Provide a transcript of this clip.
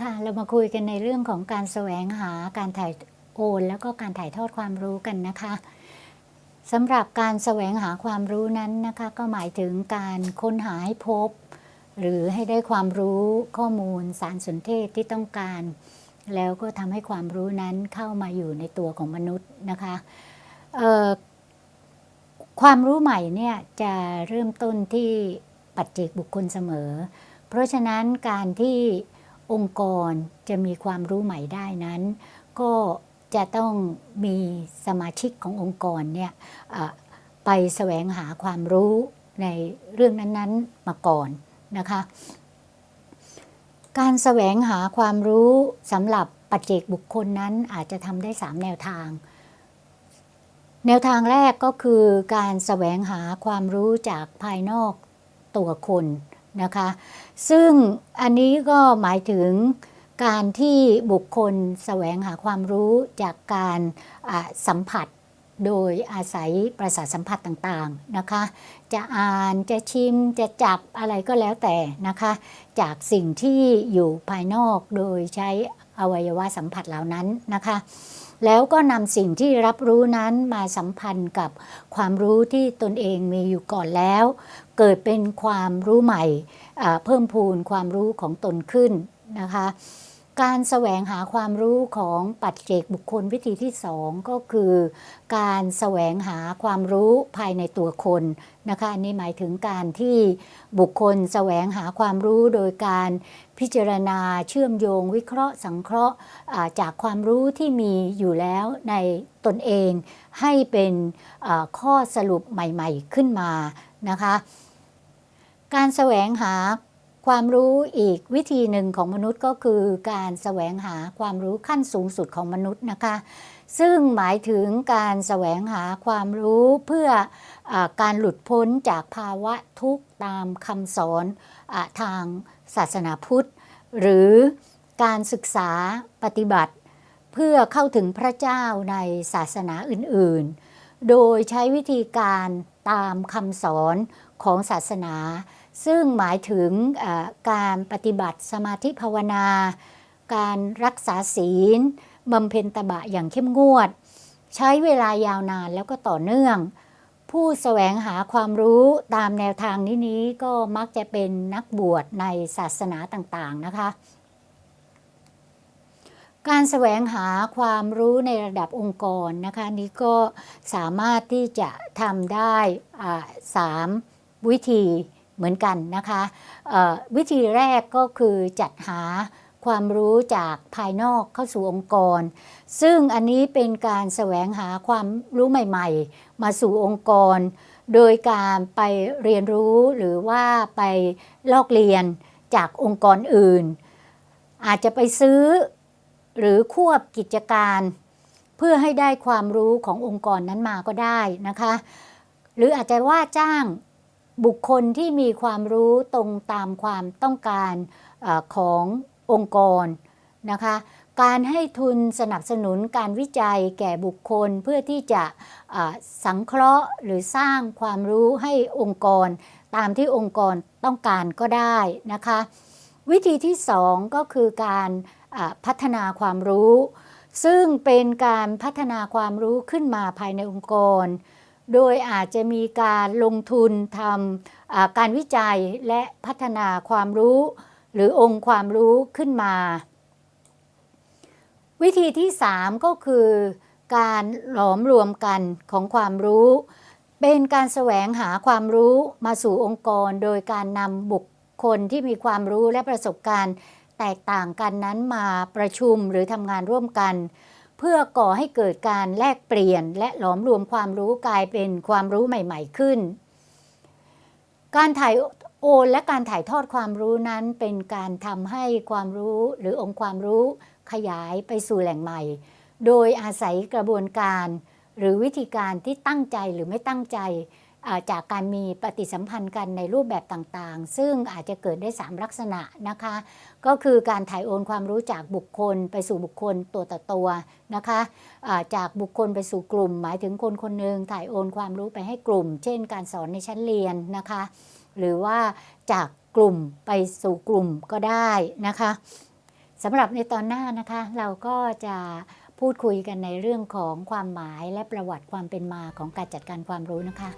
ค่ะ เรามาคุยกันในเรื่องของการแสวงหาการถ่ายโอนแล้วก็การถ่ายทอดความรู้กันนะคะสำหรับการแสวงหาความรู้นั้นนะคะ ก็หมายถึงการค้นหาให้พบ หรือให้ได้ความรู้ข้อมูลสารสนเทศที่ต้องการ แล้วก็ทำให้ความรู้นั้นเข้ามาอยู่ในตัวของมนุษย์นะคะความรู้ใหม่เนี่ยจะเริ่มต้นที่ปัจเจกบุคคลเสมอ เพราะฉะนั้นการที่ องค์กรจะมีความรู้ใหม่ได้นั้น ก็จะต้องมีสมาชิกขององค์กรเนี่ยไปแสวงหาความรู้ในเรื่องนั้นๆมาก่อนนะคะ การแสวงหาความรู้สำหรับปัจเจกบุคคลนั้นอาจจะทำได้ 3 แนวทาง แนวทางแรกก็คือการแสวงหาความรู้จากภายนอกตัวคน นะคะ ซึ่งอันนี้ก็หมายถึงการที่บุคคลแสวงหาความรู้จากการสัมผัสโดยอาศัยประสาทสัมผัสต่างๆนะคะ จะอ่านจะชิมจะจับอะไรก็แล้วแต่นะคะ จากสิ่งที่อยู่ภายนอกโดยใช้ อวัยวะสัมผัสเหล่านั้นนะคะ แล้วก็นำสิ่งที่รับรู้นั้นมาสัมพันธ์กับความรู้ที่ตนเองมีอยู่ก่อนแล้ว เกิดเป็นความรู้ใหม่เพิ่มพูนความรู้ของตนขึ้นนะคะ การแสวงหาความรู้ของปัจเจกบุคคลวิธีที่สองก็คือ การแสวงหาความรู้ภายในตัวคนนะคะอันนี้หมายถึงการที่บุคคลแสวงหาความรู้โดยการพิจารณาเชื่อมโยง วิเคราะห์สังเคราะห์าจากความรู้ที่มีอยู่แล้วในตนเองให้เป็นข้อสรุปใหม่ ๆขึ้นมานะคะ การแสวงหา ความรู้อีกวิธีหนึ่งของมนุษย์ก็คือการแสวงหาความรู้ขั้นสูงสุดของมนุษย์นะคะ ซึ่งหมายถึงการแสวงหาความรู้เพื่ออการหลุดพ้นจากภาวะทุกข์ตามคำสอนอทางศาสนาพุทธ หรือการศึกษาปฏิบัติ เพื่อเข้าถึงพระเจ้าในศาสนาอื่น ๆ โดยใช้วิธีการตามคำสอนของศาสนา ซึ่งหมายถึงการปฏิบัติสมาธิภาวนา การรักษาศีลบำเพ็ญตบะอย่างเข้มงวด ใช้เวลายาวนานแล้วก็ต่อเนื่อง ผู้แสวงหาความรู้ตามแนวทางนี้นี้ก็มักจะเป็นนักบวชในศาสนาต่างๆนะคะ การแสวงหาความรู้ในระดับองค์กรนะคะนี้ก็สามารถที่จะทำได้สามวิธี เหมือนกันนะคะวิธีแรกก็คือจัดหาความรู้จากภายนอกเข้าสู่องค์กร ซึ่งอันนี้เป็นการแสวงหาความรู้ใหม่ ๆ มาสู่องค์กร โดยการไปเรียนรู้หรือว่าไปลอกเรียนจากองค์กรอื่น อาจจะไปซื้อหรือควบกิจการ เพื่อให้ได้ความรู้ขององค์กรนั้นมาก็ได้นะคะ หรืออาจจะว่าจ้าง บุคคลที่มีความรู้ตรงตามความต้องการอขององค์กรนะคะการให้ทุนสนับสนุนการวิจัยแก่บุคคลเพื่อที่จะสังเคราะห์หรือสร้างความรู้ให้องค์กร ตามที่องค์กรต้องการก็ได้นะคะ วิธีที่สองก็คือการพัฒนาความรู้ ซึ่งเป็นการพัฒนาความรู้ขึ้นมาภายในองค์กร โดยอาจจะมีการลงทุนทำการวิจัยและพัฒนาความรู้ หรือองค์ความรู้ขึ้นมา วิธีที่ 3 ก็คือ การหลอมรวมกันของความรู้ เป็นการแสวงหาความรู้มาสู่องค์กร โดยการนำบุคคลที่มีความรู้และประสบการณ์ แตกต่างกันนั้นมาประชุมหรือทำงานร่วมกัน เพื่อก่อให้เกิดการแลกเปลี่ยน และหลอมรวมความรู้กลายเป็นความรู้ใหม่ ๆ ขึ้น การถ่ายโอนและการถ่ายทอดความรู้นั้นเป็นการทำให้ความรู้หรือองค์ความรู้ขยายไปสู่แหล่งใหม่ โดยอาศัยกระบวนการ หรือวิธีการที่ตั้งใจหรือไม่ตั้งใจ จากการมีปฏิสัมพันธ์กันในรูปแบบต่างๆ ซึ่งอาจจะเกิดได้ 3 ลักษณะนะคะ ก็คือการถ่ายโอนความรู้จากบุคคลไปสู่บุคคลตัวต่อตัวนะคะาจากบุคคลไปสู่กลุ่ม หมายถึงคนคนหนึ่งถ่ายโอนความรู้ไปให้กลุ่ม เช่น การสอนในชั้นเรียนนะคะ หรือว่าจากกลุ่มไปสู่กลุ่มก็ได้นะคะสำหรับในตอนหน้านะคะ เราก็จะ พูดคุยกันในเรื่องของความหมายและประวัติความเป็นมาของการจัดการความรู้นะคะ